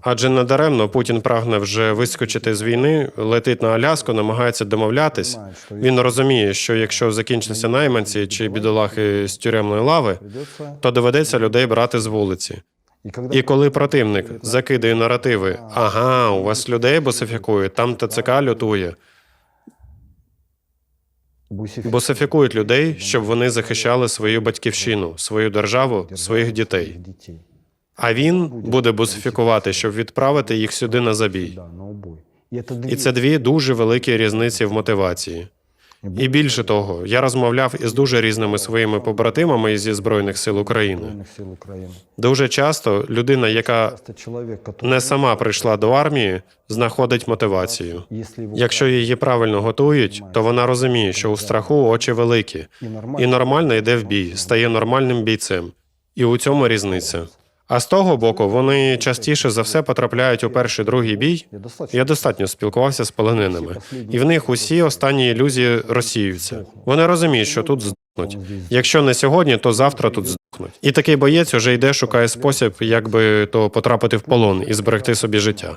Адже надаремно Путін прагне вже вискочити з війни, летить на Аляску, намагається домовлятись. Він розуміє, що якщо закінчаться найманці чи бідолахи з тюремної лави, то доведеться людей брати з вулиці. І коли противник закидає наративи, ага, у вас людей босифікують, там ТЦК лютує, босифікують людей, щоб вони захищали свою батьківщину, свою державу, своїх дітей. А він буде босифікувати, щоб відправити їх сюди на забій. І це дві дуже великі різниці в мотивації. І більше того, я розмовляв із дуже різними своїми побратимами зі збройних сил України. Дуже часто людина, яка не сама прийшла до армії, знаходить мотивацію. Якщо її правильно готують, то вона розуміє, що у страху очі великі, і нормально йде в бій, стає нормальним бійцем. І у цьому різниця. А з того боку, вони частіше за все потрапляють у перший другий бій. я достатньо спілкувався з полоненими, і в них усі останні ілюзії розсіюються. Вони розуміють, що тут здохнуть. Якщо не сьогодні, то завтра тут здохнуть. І такий боєць уже йде, шукає спосіб, як би то потрапити в полон і зберегти собі життя.